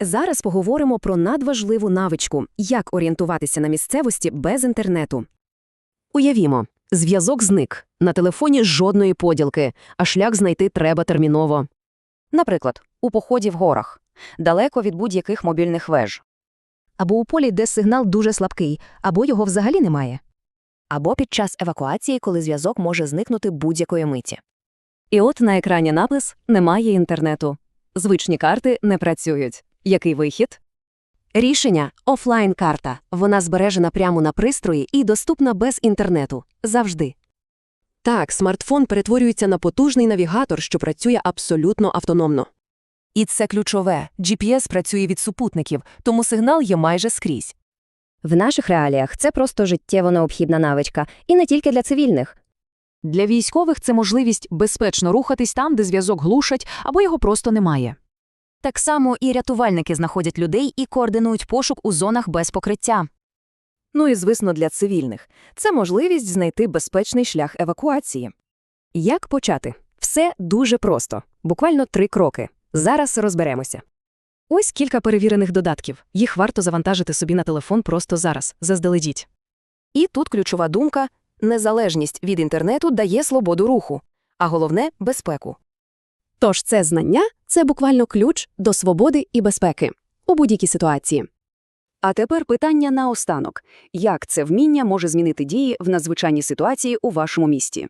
Зараз поговоримо про надважливу навичку – як орієнтуватися на місцевості без інтернету. Уявімо, зв'язок зник, на телефоні жодної поділки, а шлях знайти треба терміново. Наприклад, у поході в горах, далеко від будь-яких мобільних веж. Або у полі, де сигнал дуже слабкий, або його взагалі немає. Або під час евакуації, коли зв'язок може зникнути будь-якої миті. І от на екрані напис «Немає інтернету». Звичні карти не працюють. Який вихід? Рішення – офлайн-карта. Вона збережена прямо на пристрої і доступна без інтернету. Завжди. Так, смартфон перетворюється на потужний навігатор, що працює абсолютно автономно. І це ключове. GPS працює від супутників, тому сигнал є майже скрізь. В наших реаліях це просто життєво необхідна навичка, і не тільки для цивільних. Для військових це можливість безпечно рухатись там, де зв'язок глушать або його просто немає. Так само і рятувальники знаходять людей і координують пошук у зонах без покриття. Ну і, звісно, для цивільних. Це можливість знайти безпечний шлях евакуації. Як почати? Все дуже просто. Буквально три кроки. Зараз розберемося. Ось кілька перевірених додатків. Їх варто завантажити собі на телефон просто зараз, заздалегідь. І тут ключова думка – незалежність від інтернету дає свободу руху, а головне – безпеку. Тож це знання – це буквально ключ до свободи і безпеки у будь-якій ситуації. А тепер питання наостанок. Як це вміння може змінити дії в надзвичайній ситуації у вашому місті?